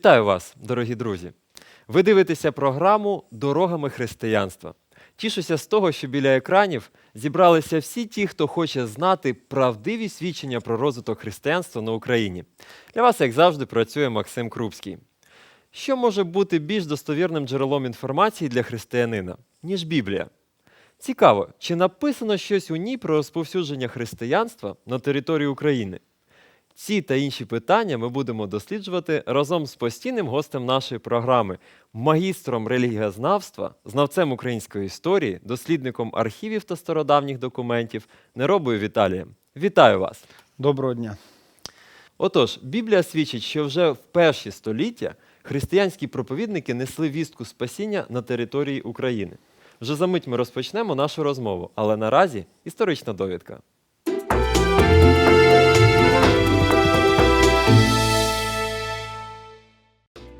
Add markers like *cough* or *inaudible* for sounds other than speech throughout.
Вітаю вас, дорогі друзі! Ви дивитеся програму Дорогами християнства. Тішуся з того, що біля екранів зібралися всі ті, хто хоче знати правдиві свідчення про розвиток християнства на Україні. Для вас, як завжди, працює Максим Крупський. Що може бути більш достовірним джерелом інформації для християнина, ніж Біблія? Цікаво, чи написано щось у ній про розповсюдження християнства на території України? Ці та інші питання ми будемо досліджувати разом з постійним гостем нашої програми, магістром релігіознавства, знавцем української історії, дослідником архівів та стародавніх документів Неробою Віталієм. Вітаю вас! Доброго дня. Отож, Біблія свідчить, що вже в перші століття християнські проповідники несли вістку спасіння на території України. Вже за мить ми розпочнемо нашу розмову, але наразі історична довідка.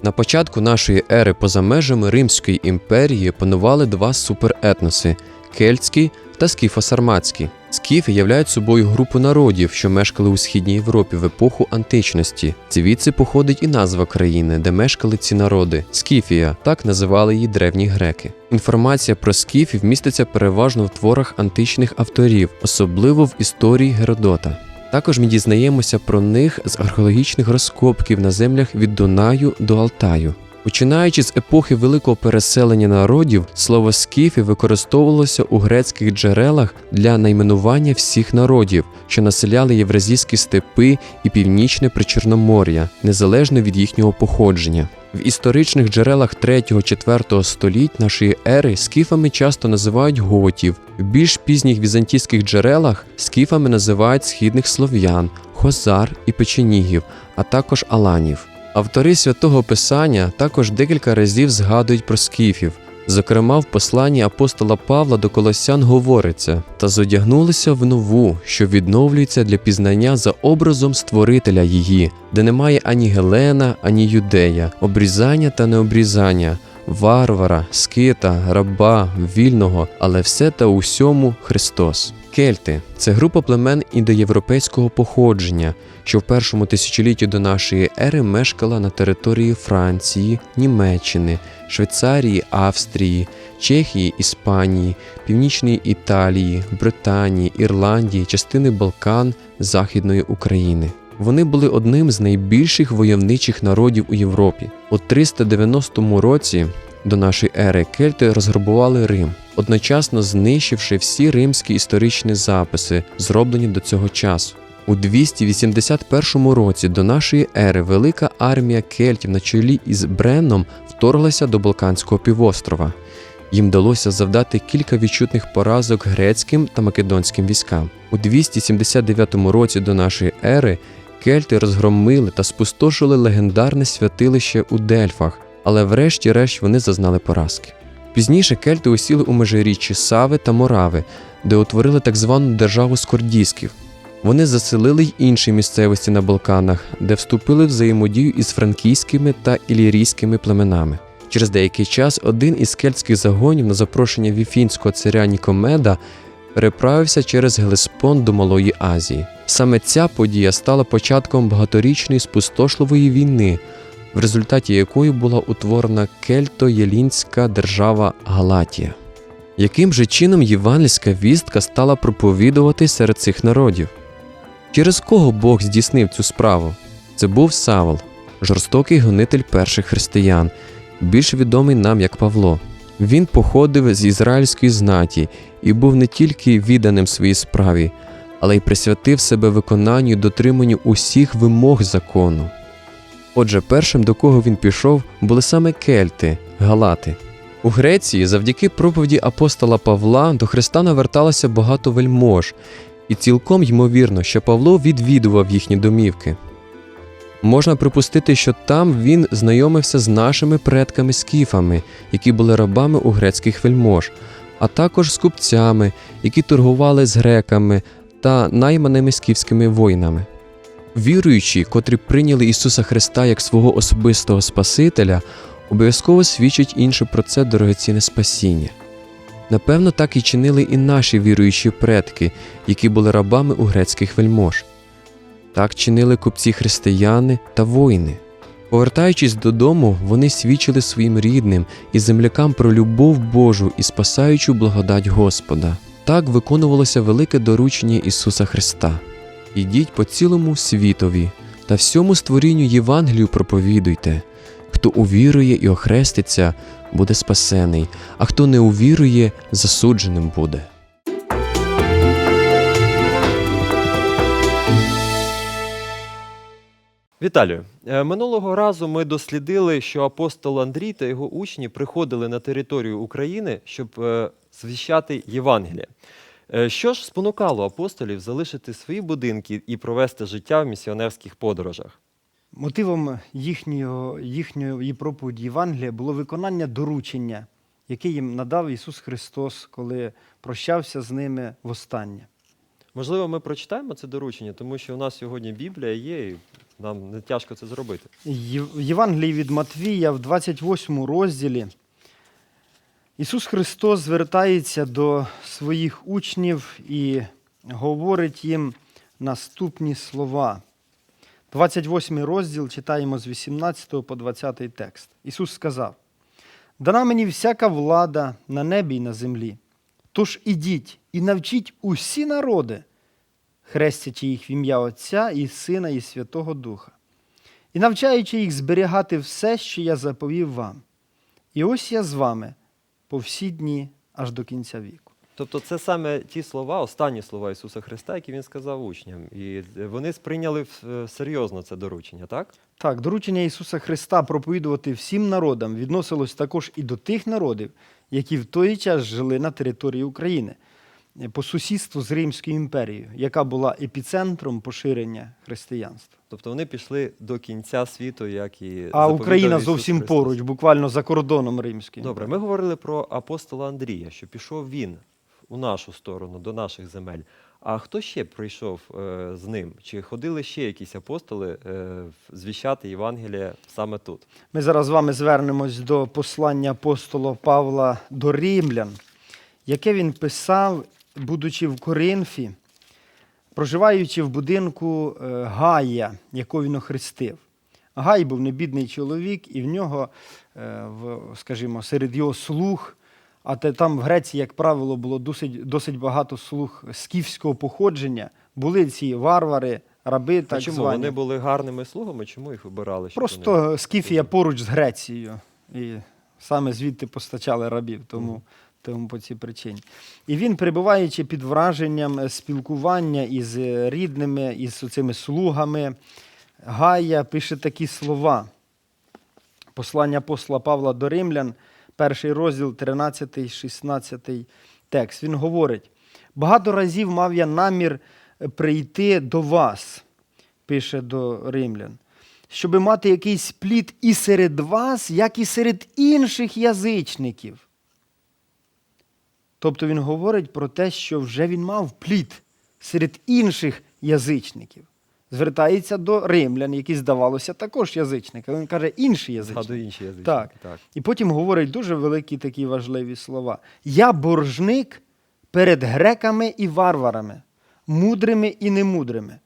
На початку нашої ери поза межами Римської імперії панували два суперетноси кельтський та скіфо-сарматський. Скіфи являють собою групу народів, що мешкали у східній Європі в епоху античності. Звідси походить і назва країни, де мешкали ці народи Скіфія, так називали її древні греки. Інформація про скіфів міститься переважно в творах античних авторів, особливо в історії Геродота. Також ми дізнаємося про них з археологічних розкопків на землях від Дунаю до Алтаю. Починаючи з епохи великого переселення народів, слово скіфи використовувалося у грецьких джерелах для найменування всіх народів, що населяли євразійські степи і північне причорномор'я, незалежно від їхнього походження. В історичних джерелах 3-4 століть нашої ери скіфами часто називають готів. В більш пізніх візантійських джерелах скіфами називають східних слов'ян, хозар і печенігів, а також аланів. Автори святого Писання також декілька разів згадують про скіфів. Зокрема, в посланні апостола Павла до Колосян говориться: та зодягнулися в нову, що відновлюється для пізнання за образом створителя її, де немає ані Гелена, ані юдея, обрізання та необрізання, варвара, скита, раба, вільного, але все та усьому Христос. Кельти це група племен індоєвропейського походження, що в першому тисячолітті до нашої ери мешкала на території Франції, Німеччини, Швейцарії, Австрії, Чехії, Іспанії, Північної Італії, Британії, Ірландії, частини Балкан, Західної України. Вони були одним з найбільших войовничих народів у Європі. У 390 році до нашої ери кельти розграбували Рим, одночасно знищивши всі римські історичні записи, зроблені до цього часу. У 281 році до нашої ери велика армія кельтів на чолі із Бренном вторглася до Балканського півострова. Їм вдалося завдати кілька відчутних поразок грецьким та македонським військам. У 279 році до нашої ери кельти розгромили та спустошили легендарне святилище у Дельфах, але врешті-решт вони зазнали поразки. Пізніше кельти осіли у межиріччі Сави та Морави, де утворили так звану державу скордійськів. Вони заселили й інші місцевості на Балканах, де вступили в взаємодію із франкійськими та ілірійськими племенами. Через деякий час один із кельтських загонів на запрошення віфінського царя Нікомеда переправився через Гелеспонд до Малої Азії. Саме ця подія стала початком багаторічної спустошливої війни, в результаті якої була утворена кельто-єлінська держава Галатія. Яким же чином євангельська вістка стала проповідувати серед цих народів? Через кого Бог здійснив цю справу? Це був Савол, жорстокий гонитель перших християн, більш відомий нам як Павло. Він походив з ізраїльської знаті і був не тільки відданим своїй справі, але й присвятив себе виконанню і дотриманню усіх вимог закону. Отже, першим, до кого він пішов, були саме кельти, галати. У Греції, завдяки проповіді апостола Павла, до Христа наверталося багато вельмож, і цілком ймовірно, що Павло відвідував їхні домівки. Можна припустити, що там він знайомився з нашими предками скіфами, які були рабами у грецьких вельмож, а також з купцями, які торгували з греками та найманими скіфськими воїнами. Віруючі, котрі прийняли Ісуса Христа як свого особистого Спасителя, обов'язково свідчать іншим про це дорогоцінне спасіння. Напевно, так і чинили і наші віруючі предки, які були рабами у грецьких вельмож. Так чинили купці християни та воїни. Повертаючись додому, вони свідчили своїм рідним і землякам про любов Божу і спасаючу благодать Господа. Так виконувалося велике доручення Ісуса Христа. Ідіть по цілому світові та всьому створінню Євангелію проповідуйте. Хто увірує і охреститься, буде спасений, а хто не увірує, засудженим буде. Віталію, е, минулого разу ми дослідили, що апостол Андрій та його учні приходили на територію України, щоб е, звіщати Євангеліє. Е, Що ж спонукало апостолів залишити свої будинки і провести життя в місіонерських подорожах? Мотивом їхнього, їхньої проповіді Євангелія було виконання доручення, яке їм надав Ісус Христос, коли прощався з ними востаннє. Можливо, ми прочитаємо це доручення, тому що у нас сьогодні Біблія є, і нам не тяжко це зробити. В Євангелії від Матвія в 28 розділі Ісус Христос звертається до своїх учнів і говорить їм наступні слова. 28 розділ читаємо з 18 по 20 текст. Ісус сказав: Дана мені всяка влада на небі і на землі. Тож ідіть і навчіть усі народи, хрестячи їх в ім'я Отця і Сина і Святого Духа і навчаючи їх зберігати все, що я заповів вам. І ось я з вами по всі дні аж до кінця віку. Тобто, це саме ті слова, останні слова Ісуса Христа, які він сказав учням. І вони сприйняли е, серйозно це доручення, так? Так, доручення Ісуса Христа проповідувати всім народам відносилось також і до тих народів, які в той час жили на території України по сусідству з Римською імперією, яка була епіцентром поширення християнства. Тобто вони пішли до кінця світу, як і А Україна зовсім Христос. поруч, буквально за кордоном Римської. Добре, ми говорили про апостола Андрія, що пішов він у нашу сторону, до наших земель. А хто ще прийшов е, з ним? Чи ходили ще якісь апостоли е, звіщати Євангелія саме тут? Ми зараз з вами звернемось до послання апостола Павла до римлян, яке він писав, будучи в Коринфі, проживаючи в будинку е, Гая, якого він охрестив. Гай був небідний чоловік, і в нього, е, скажімо, серед його слуг, а те там в Греції, як правило, було досить, досить багато слуг скіфського походження, були ці варвари, раби, так чому звані. вони були гарними слугами? Чому їх вибирали? щоб вони- Просто Скіфія поруч з Грецією. І саме звідти постачали рабів, тому, тому по цій причині. І він, перебуваючи під враженням е, спілкування із е, рідними, із цими слугами, Гая пише такі слова. Послання апостола Павла до Римлян, перший розділ, 13, 16 текст. Він говорить: багато разів мав я намір е, прийти до вас, пише до римлян, щоб мати якийсь плід і серед вас, як і серед інших язичників. Тобто він говорить про те, що вже він мав плід серед інших язичників. Звертається до римлян, які здавалося також язичниками. Він каже інші язичники. Згадую інші язичники. Так. так. І потім говорить дуже великі такі важливі слова. Я боржник перед греками і варварами, мудрими і немудрими.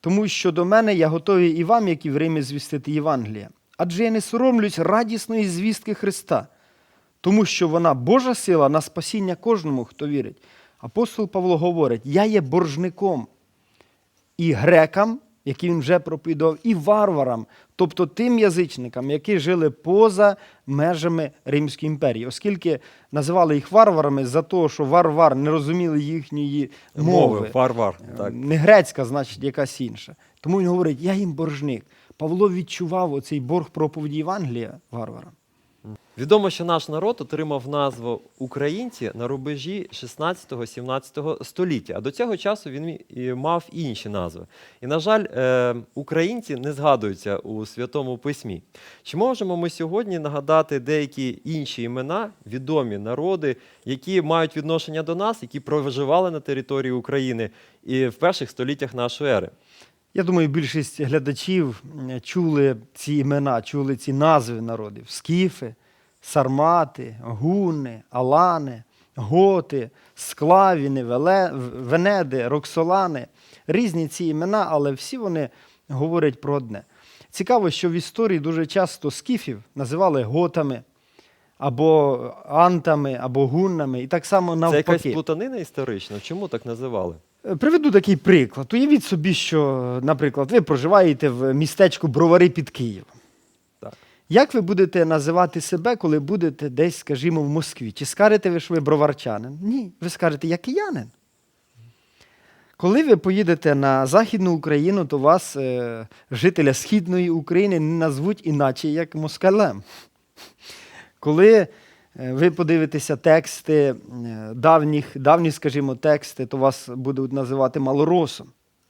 Тому що до мене я готовий і вам, як і в Римі, звістити Євангелія. Адже я не соромлюсь радісної звістки Христа, тому що вона Божа сила на спасіння кожному, хто вірить. Апостол Павло говорить: я є боржником і грекам, які він вже проповідував, і варварам, тобто тим язичникам, які жили поза межами Римської імперії, оскільки називали їх варварами за те, що варвар не розуміли їхньої мови. Мови, варвар. Так. Не грецька, значить, якась інша. Тому він говорить: я їм боржник. Павло відчував оцей борг проповіді Євангелія варварам. Відомо, що наш народ отримав назву українці на рубежі 16-17 століття, а до цього часу він мав інші назви. І, на жаль, е, українці не згадуються у Святому Письмі. Чи можемо ми сьогодні нагадати деякі інші імена, відомі народи, які мають відношення до нас, які проживали на території України і в перших століттях нашої ери? Я думаю, більшість глядачів чули ці імена, чули ці назви народів: скіфи, сармати, гуни, алани, готи, склавіни, венеди, роксолани. Різні ці імена, але всі вони говорять про одне. Цікаво, що в історії дуже часто скіфів називали готами, або антами, або гуннами, і так само Це навпаки. якась плутанина історична. Чому так називали? Е, Приведу такий приклад. Уявіть собі, що, наприклад, ви проживаєте в містечку Бровари під Києвом. Так. Як ви будете називати себе, коли будете десь, скажімо, в Москві? Чи скажете ви, що ви броварчанин? Ні, ви скажете, я киянин. Коли ви поїдете на Західну Україну, то вас, е, жителя Східної України, не назвуть іначе, як москалем. Коли ви подивитеся тексти е, давніх, давні, скажімо, тексти, то вас будуть називати малоросом.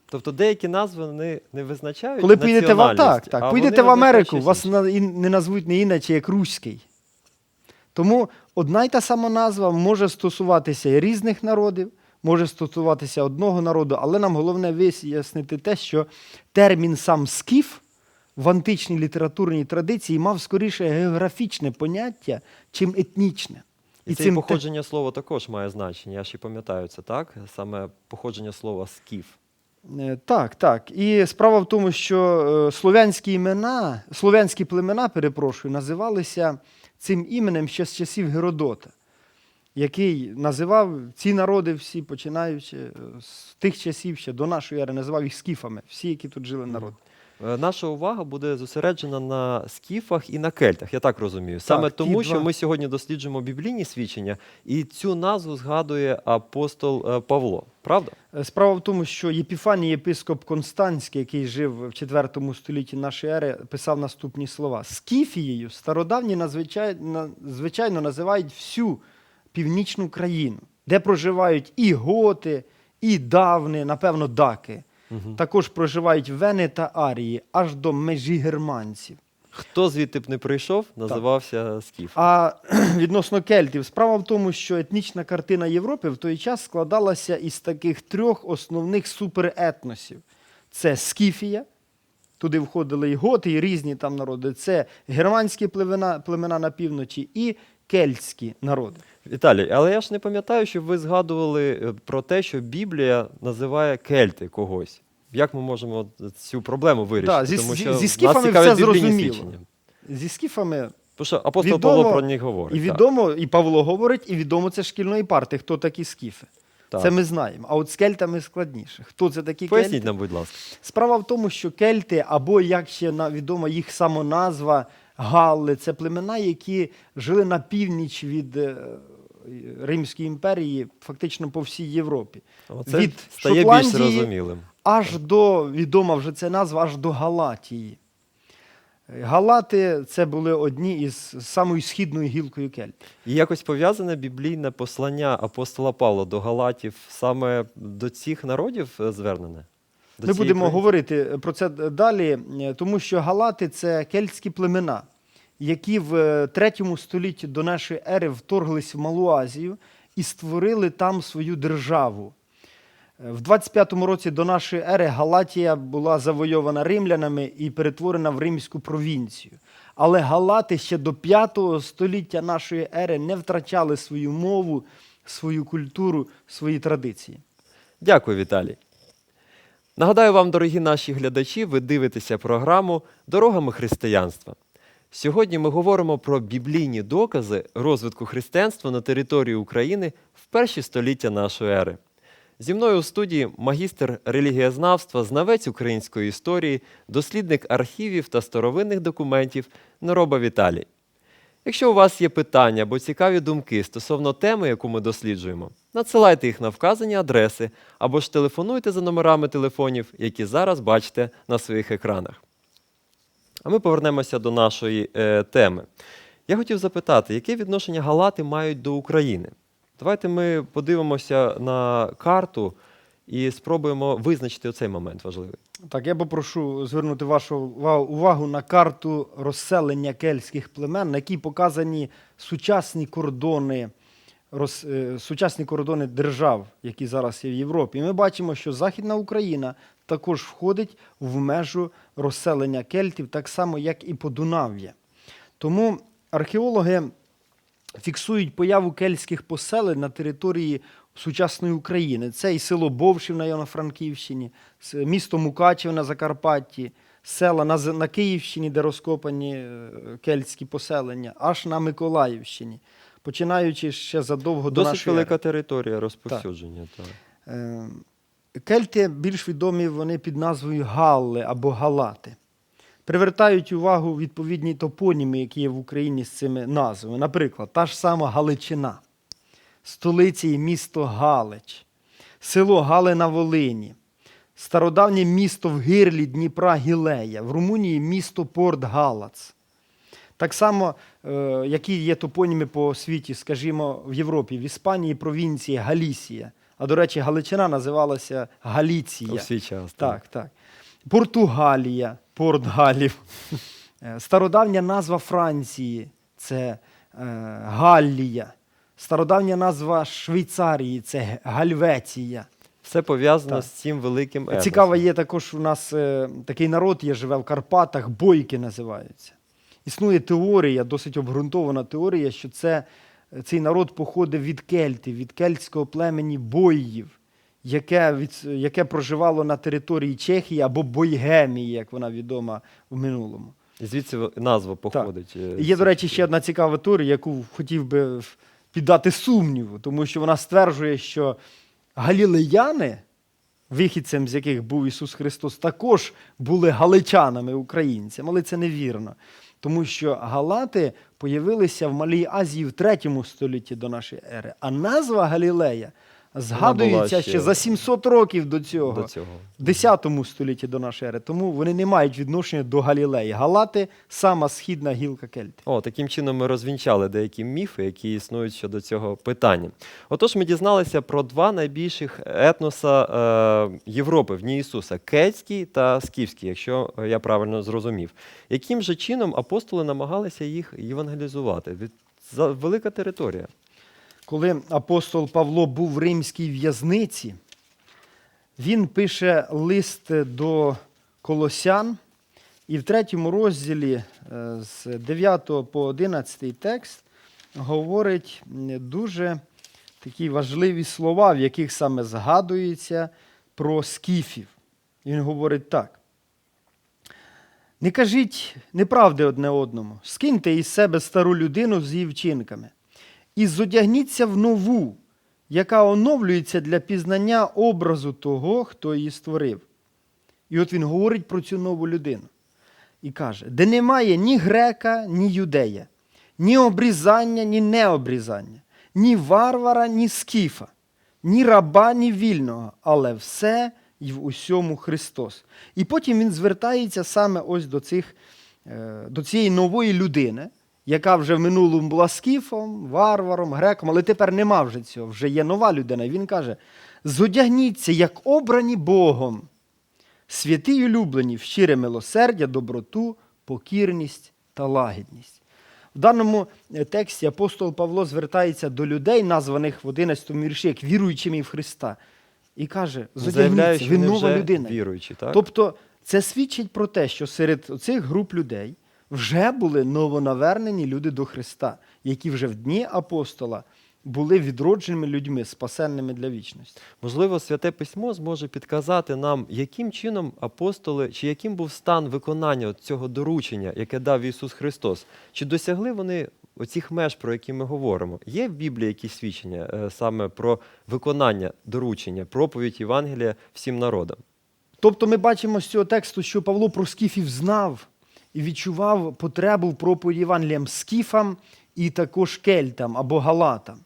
Тобто деякі назви не, не визначають. Коли поїдете в, так, так, поїдете в Америку, вас не назвуть не іначе, як руський. Тому одна й та сама назва може стосуватися і різних народів, може стосуватися одного народу, але нам головне вияснити те, що термін сам скіф в античній літературній традиції мав скоріше географічне поняття, чим етнічне. І, це і походження слова також має значення. Я і пам'ятаю це, так? Саме походження слова скіф. Е, Так, так. І справа в тому, що е, слов'янські імена, слов'янські племена, перепрошую, називалися цим іменем ще з часів Геродота, який називав ці народи всі, починаючи е, з тих часів ще до нашої ери, називав їх скіфами, всі, які тут жили народи. Е, Наша увага буде зосереджена на скіфах і на кельтах, я так розумію. Саме ті тому, що два. ми сьогодні досліджуємо біблійні свідчення, і цю назву згадує апостол е, Павло. Правда? Е, Справа в тому, що Єпіфаній єпископ Констанський, який жив в IV столітті нашої ери, писав наступні слова: Скіфією стародавні звичайно називають всю північну країну, де проживають і готи, і давни, напевно, даки. Також проживають вени та арії аж до межі германців. Хто звідти б не прийшов, називався скіф. А *clears throat* відносно кельтів, справа в тому, що етнічна картина Європи в той час складалася із таких трьох основних суперетносів: це Скіфія, туди входили і готи, і різні там народи. Це германські племена, племена на півночі і кельтські народи. Віталій, але я ж не пам'ятаю, щоб ви згадували е, про те, що Біблія називає кельти когось. Як ми можемо цю проблему вирішити? Да, зі- Тому що зі нас скіфами цікавлять все зрозуміло. свідчення. Зі скіфами Тому що апостол Відомо- Павло про них говорить. і так. відомо, і Павло говорить, і відомо це шкільної парти, хто такі скіфи. Так. Це ми знаємо. А от з кельтами складніше. Хто це такі Поясніть кельти? нам, будь ласка. Справа в тому, що кельти, або як ще відома їх самоназва, галли, це племена, які жили на північ від е, Римської імперії, фактично по всій Європі. Оце від стає більш зрозумілим. аж до, відома вже ця назва, аж до Галатії. Галати це були одні із самою східною гілкою кельт. І якось пов'язане біблійне послання апостола Павла до Галатів саме до цих народів е, звернене? Ми будемо країни? говорити про це далі, е, тому що галати це кельтські племена, які в е, третьому столітті до нашої ери вторглись в Малу Азію і створили там свою державу. Е, В 25-му році до нашої ери Галатія була завойована римлянами і перетворена в римську провінцію. Але галати ще до 5 століття нашої ери не втрачали свою мову, свою культуру, свої традиції. Дякую, Віталій. Нагадаю вам, дорогі наші глядачі, ви дивитеся програму Дорогами християнства. Сьогодні ми говоримо про біблійні докази розвитку християнства на території України в перші століття нашої ери. Зі мною у студії магістр релігієзнавства, знавець української історії, дослідник архівів та старовинних документів Нероба Віталій. Якщо у вас є питання або цікаві думки стосовно теми, яку ми досліджуємо, надсилайте їх на вказані адреси або ж телефонуйте за номерами телефонів, які зараз бачите на своїх екранах. А ми повернемося до нашої е, теми. Я хотів запитати, яке відношення галати мають до України? Давайте ми подивимося на карту і спробуємо визначити оцей момент важливий. Так, я попрошу звернути вашу увагу на карту розселення кельтських племен, на якій показані сучасні кордони, роз, е, сучасні кордони держав, які зараз є в Європі. І ми бачимо, що Західна Україна також входить в межу розселення кельтів, так само, як і Подунав'я. Тому археологи фіксують появу кельтських поселень на території сучасної України. Це і село Бовшів на Івано-Франківщині, місто Мукачев на Закарпатті, села на, на Київщині, де розкопані е, кельтські поселення, аж на Миколаївщині, починаючи ще задовго до Досить нашої велика ери. територія розповсюдження. Так. Е, Кельти більш відомі вони під назвою Галли або Галати. Привертають увагу відповідні топоніми, які є в Україні з цими назвами. Наприклад, та ж сама Галичина, столиці і місто Галич, село Гале на Волині, стародавнє місто в гирлі Дніпра Гілея, в Румунії місто Порт Галац. Так само, е, які є топоніми по світі, скажімо, в Європі, в Іспанії провінції Галісія. А до речі, Галичина називалася Галіція. У свій час. Так, так. Португалія, порт Галів. Е, Стародавня назва Франції це е, Галлія. Стародавня назва Швейцарії це Гальвеція. Все пов'язано Так. з цим великим етносом. Цікаво, є також у нас е, такий народ є, живе в Карпатах, бойки називаються. Існує теорія, досить обґрунтована теорія, що це, цей народ походив від кельтів, від кельтського племені бойїв, яке, від, яке проживало на території Чехії або Бойгемії, як вона відома в минулому. І звідси назва походить. е, Є, до речі, ще одна цікава теорія, яку хотів би піддати сумніву, тому що вона стверджує, що галілеяни, вихідцем з яких був Ісус Христос, також були галичанами, українцями, але це невірно. Тому що галати появилися в Малій Азії в 3 столітті до нашої ери, а назва Галілея згадується ще ще за 700 років до цього. до цього. В 10 столітті до нашої ери. Тому вони не мають відношення до Галілеї. Галати сама східна гілка Кельти. О, таким чином ми розвінчали деякі міфи, які існують щодо цього питання. Отож, ми дізналися про два найбільших етноса е, Європи в дні Ісуса кельтський та скіфський, якщо я правильно зрозумів. Яким же чином апостоли намагалися їх євангелізувати? Велика територія. Коли апостол Павло був в римській в'язниці, він пише лист до колосян, і в третьому розділі е, з 9 по 11 текст говорить дуже такі важливі слова, в яких саме згадується про скіфів. Він говорить так. Не кажіть неправди одне одному, скиньте із себе стару людину з її вчинками і зодягніться в нову, яка оновлюється для пізнання образу того, хто її створив. І от він говорить про цю нову людину і каже: де немає ні грека, ні юдея, ні обрізання, ні необрізання, ні варвара, ні скіфа, ні раба, ні вільного, але все і в усьому Христос. І потім він звертається саме ось до, цих, е, до цієї нової людини, яка вже в минулому була скіфом, варваром, греком, але тепер нема вже цього, вже є нова людина. І він каже: зодягніться, як обрані Богом, святі й улюблені в щире милосердя, доброту, покірність та лагідність. В даному тексті апостол Павло звертається до людей, названих в 11 му вірші, як віруючими в Христа, і каже: Заявляє, зодягніться, ви нова людина. віруючі, так? Тобто це свідчить про те, що серед цих груп людей вже були новонавернені люди до Христа, які вже в дні апостола були відродженими людьми, спасенними для вічності. Можливо, святе письмо зможе підказати нам, яким чином апостоли, чи яким був стан виконання цього доручення, яке дав Ісус Христос. Чи досягли вони оцих меж, про які ми говоримо? Є в Біблії якісь свідчення е, саме про виконання доручення, проповідь Євангелія всім народам? Тобто ми бачимо з цього тексту, що Павло про скіфів знав і відчував потребу в проповіді Євангеліям скіфам і також кельтам або галатам.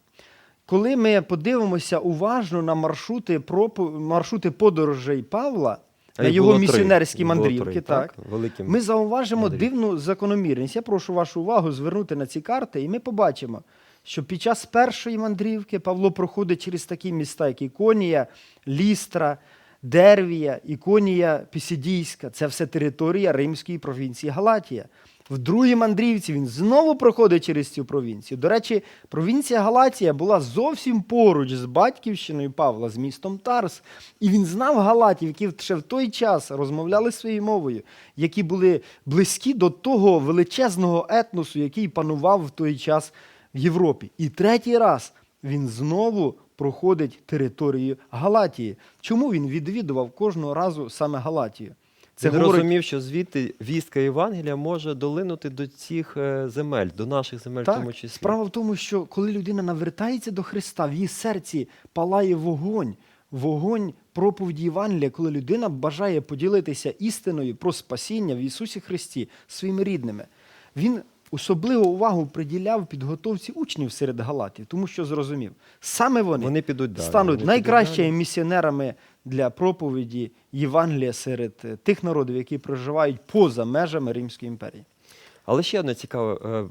Коли ми подивимося уважно на маршрути, маршрути подорожей Павла, А на його місіонерські мандрівки, три, так, ми зауважимо мандрівкам. дивну закономірність. Я прошу вашу увагу звернути на ці карти, і ми побачимо, що під час першої мандрівки Павло проходить через такі міста, як Іконія, Лістра, Дервія, Іконія Пісідійська. Це все територія римської провінції Галатія. В другій мандрівці він знову проходить через цю провінцію. До речі, провінція Галатія була зовсім поруч з батьківщиною Павла, з містом Тарс. І він знав галатів, які ще в той час розмовляли своєю мовою, які були близькі до того величезного етносу, який панував в той час в Європі. І третій раз він знову проходить територію Галатії. Чому він відвідував кожного разу саме Галатію? Це Він говорить, розумів, що звідти вістка Євангелія може долинути до цих е, земель, до наших земель в тому числі. Справа в тому, що коли людина навертається до Христа, в її серці палає вогонь, вогонь проповіді Євангелія, коли людина бажає поділитися істиною про спасіння в Ісусі Христі своїми рідними. Він особливу увагу приділяв підготовці учнів серед галатів, тому що зрозумів, саме вони, Вони підуть далі. стануть вони найкращими далі. місіонерами для проповіді Євангелія серед е, тих народів, які проживають поза межами Римської імперії. Але ще одне цікаве е,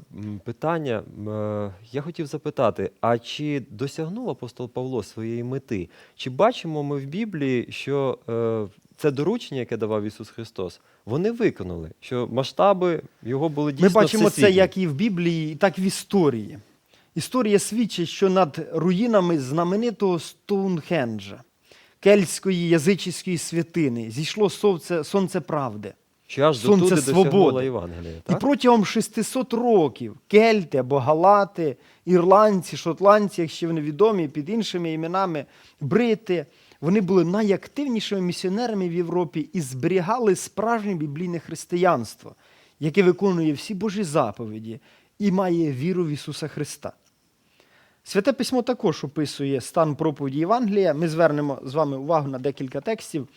питання. Е, Я хотів запитати: а чи досягнув апостол Павло своєї мети? Чи бачимо ми в Біблії, що е, це доручення, яке давав Ісус Христос, вони виконали, що масштаби його були дійсно Ми бачимо це як і в Біблії, так і в історії. Історія свідчить, що над руїнами знаменитого Стоунхенджа, кельтської язичської святини, зійшло сонце, сонце правди. Що аж сонце дотуди досягнула свободи. Євангелія. І Так? протягом 600 років кельти або галати, ірландці, шотландці, якщо вони відомі під іншими іменами, брити, вони були найактивнішими місіонерами в Європі і зберігали справжнє біблійне християнство, яке виконує всі Божі заповіді і має віру в Ісуса Христа. Святе письмо також описує стан проповіді Євангелія. Ми звернемо з вами увагу на декілька текстів,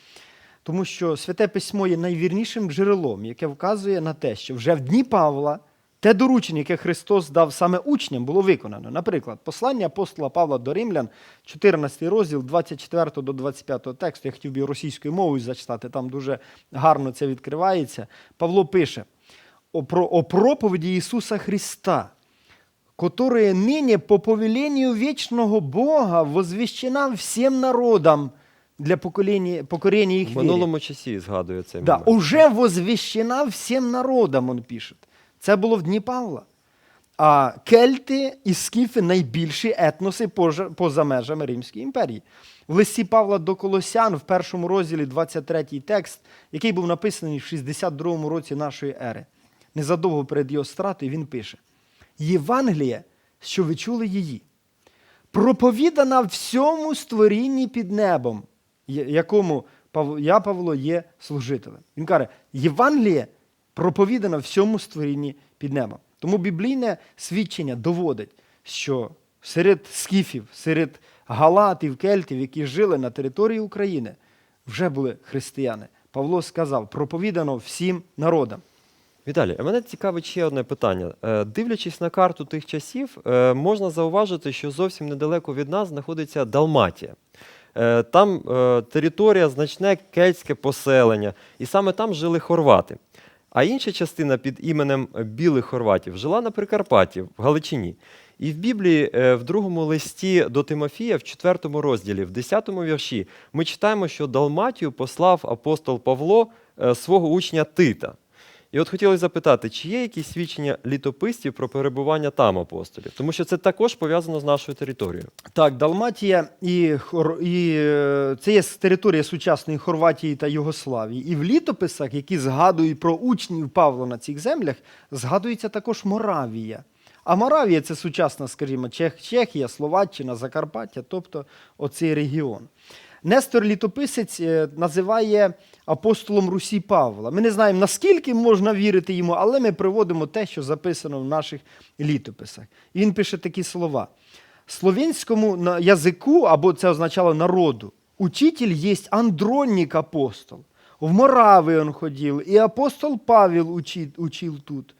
тому що святе письмо є найвірнішим джерелом, яке вказує на те, що вже в дні Павла те доручення, яке Христос дав саме учням, було виконано. Наприклад, послання апостола Павла до Римлян, 14 розділ, 24 до 25 тексту. Я хотів би російською мовою зачитати, там дуже гарно це відкривається. Павло пише о, проповіді Ісуса Христа, которая ныне по повелению вечного Бога возвещена всем народам для поколения, покорения их В вере. минулому часі згадує цей Да, момент. уже возвещена всем народам, он пише. Це було в дні Павла. А кельти і скіфи найбільші етноси поза, поза межами Римської імперії. В листі Павла до Колосян, в першому розділі 23 текст, який був написаний в 62 році нашої ери. Незадовго перед його стратою він пише: Євангелія, що ви чули її, проповідана всьому створінні під небом, якому я, Павло, є служителем. Він каже, Євангеліє проповідана всьому створінні під небом. Тому біблійне свідчення доводить, що серед скіфів, серед галатів, кельтів, які жили на території України, вже були християни. Павло сказав, проповідано всім народам. Віталій, а мене цікавить ще одне питання. Е, Дивлячись на карту тих часів, е, можна зауважити, що зовсім недалеко від нас знаходиться Далматія. Е, Там е, територія, значне кельтське поселення, і саме там жили хорвати. А інша частина під іменем білих хорватів жила на Прикарпатті, в Галичині. І в Біблії, е, в другому листі до Тимофія, в четвертому розділі, в десятому вірші, ми читаємо, що Далматію послав апостол Павло свого учня Тита. І от хотілося запитати, чи є якісь свідчення літописців про перебування там апостолів? Тому що це також пов'язано з нашою територією. Так, Далматія і, Хор... і е, це є територія сучасної Хорватії та Югославії. І в літописах, які згадують про учнів Павла на цих землях, згадується також Моравія. А Моравія це сучасна, скажімо, Чех... Чехія, Словаччина, Закарпаття, тобто оцей регіон. Нестор Літописець е, називає апостолом Русі Павла. Ми не знаємо, наскільки можна вірити йому, але ми приводимо те, що записано в наших літописах. І він пише такі слова. Словенському на- язику, або це означало народу, учитель есть Андронник апостол. В Моравии он ходил, и апостол Павел учи- учил тут.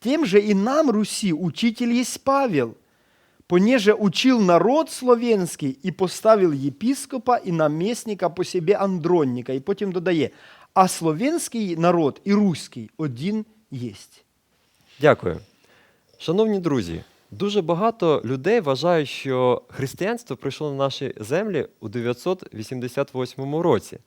Тем же и нам, Руси, учитель есть Павел, понеже учил народ словенський і поставив єпіскопа і намісника по себе Андронника. І потім додає, а словенський народ і руський один єсть. Дякую. Шановні друзі, дуже багато людей вважають, що християнство прийшло на наші землі у 988 році.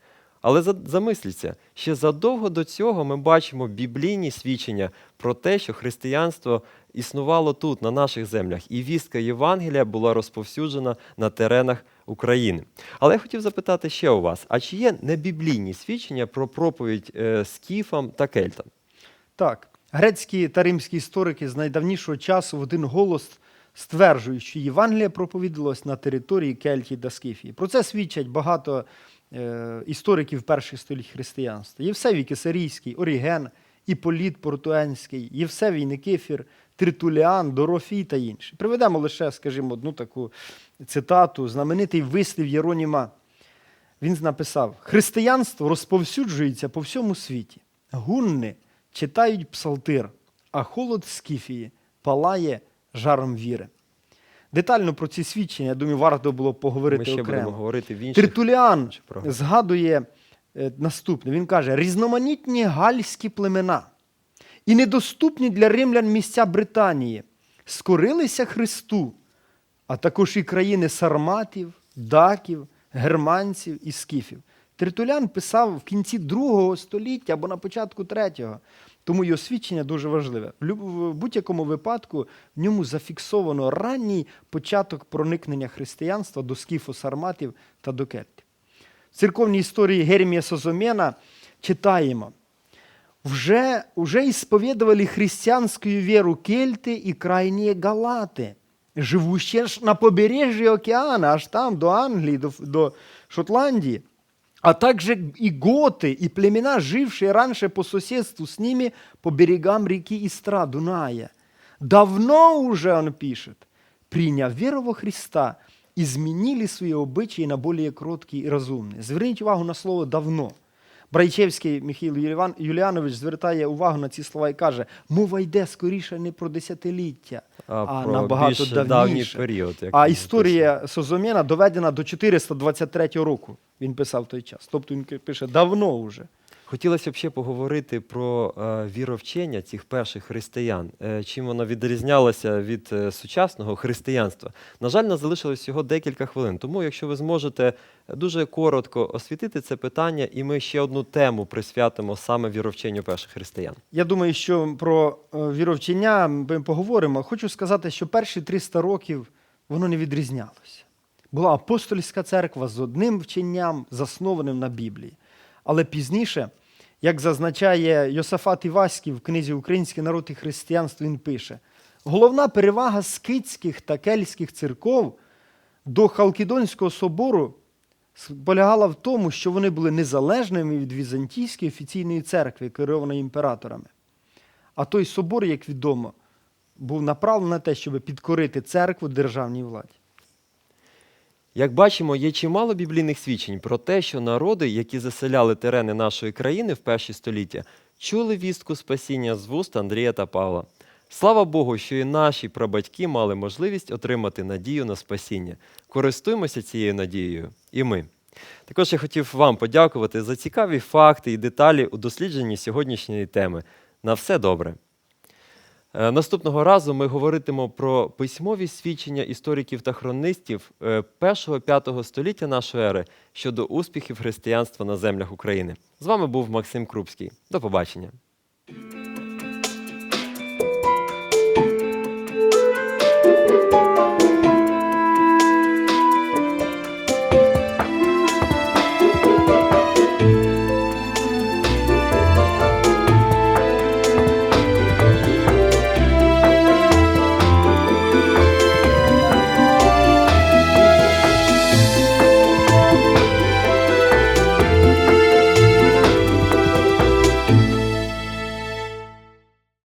Але за- замисліться, ще задовго до цього ми бачимо біблійні свідчення про те, що християнство існувало тут, на наших землях, і вістка Євангелія була розповсюджена на теренах України. Але я хотів запитати ще у вас: а чи є небіблійні свідчення про проповідь е, скіфам та кельтам? Так, грецькі та римські історики з найдавнішого часу в один голос стверджують, що Євангелія проповідалось на території Кельтії та Скіфії. Про це свідчать багато істориків перших століть християнства. Євсевій Кесарійський, Оріген, Іполіт Портуенський, Євсевій Никифір, Тритуліан, Дорофій та інші. Приведемо лише, скажімо, одну таку цитату, знаменитий вислів Єроніма. Він написав: Християнство розповсюджується по всьому світі. Гунни читають псалтир, а холод Скіфії палає жаром віри. Детально про ці свідчення, я думаю, варто було поговорити Ми ще окремо. будемо говорити в інших. Тертуліан згадує е, наступне. Він каже: різноманітні гальські племена і недоступні для римлян місця Британії скорилися Христу, а також і країни сарматів, даків, германців і скіфів. Тертулян писав в кінці другого століття або на початку третього. Тому його свідчення дуже важливе. В будь-якому випадку в ньому зафіксовано ранній початок проникнення християнства до скіфо-сарматів та до кельтів. В церковній історії Гермія Созомена читаємо. Вже, уже исповедовали христианскую веру кельты и крайние галаты, живущие на побережье океана, аж там, до Англии, до, до Шотландии, а также и готы, и племена, жившие раньше по соседству с ними по берегам реки Истра, Дуная. Давно уже, он пишет, приняв веру во Христа, изменили свои обычаи на более кроткие и разумные. Зверніть увагу на слово «давно». Брайчевський Михайло Юліан- Юліанович звертає увагу на ці слова і каже: мова йде скоріше не про десятиліття, а, про набагато більш давній давніше. період. як А він історія Созомєна доведена до 423 року. Він писав в той час. Тобто він пише давно вже. Хотілося б ще поговорити про е, віровчення цих перших християн, е, чим воно відрізнялося від е, сучасного християнства. На жаль, нас залишилось всього декілька хвилин. Тому, якщо ви зможете дуже коротко освітити це питання, і ми ще одну тему присвятимо саме віровченню перших християн. Я думаю, що про віровчення ми поговоримо. Хочу сказати, що перші 300 років воно не відрізнялося. Була апостольська церква з одним вченням, заснованим на Біблії. Але пізніше, як зазначає Йосафат Іваськів в книзі Український народ і християнство, він пише: головна перевага скитських та кельтських церков до Халкідонського собору полягала в тому, що вони були незалежними від Візантійської офіційної церкви, керованої імператорами. А той собор, як відомо, був направлений на те, щоб підкорити церкву державній владі. Як бачимо, є чимало біблійних свідчень про те, що народи, які заселяли терени нашої країни в перші століття, чули вістку спасіння з вуст Андрія та Павла. Слава Богу, що і наші прабатьки мали можливість отримати надію на спасіння. Користуємося цією надією і ми. Також я хотів вам подякувати за цікаві факти і деталі у дослідженні сьогоднішньої теми. На все добре. Е, Наступного разу ми говоритимо про письмові свідчення істориків та хронистів 1-5 століття нашої ери щодо успіхів християнства на землях України. З вами був Максим Крупський. До побачення.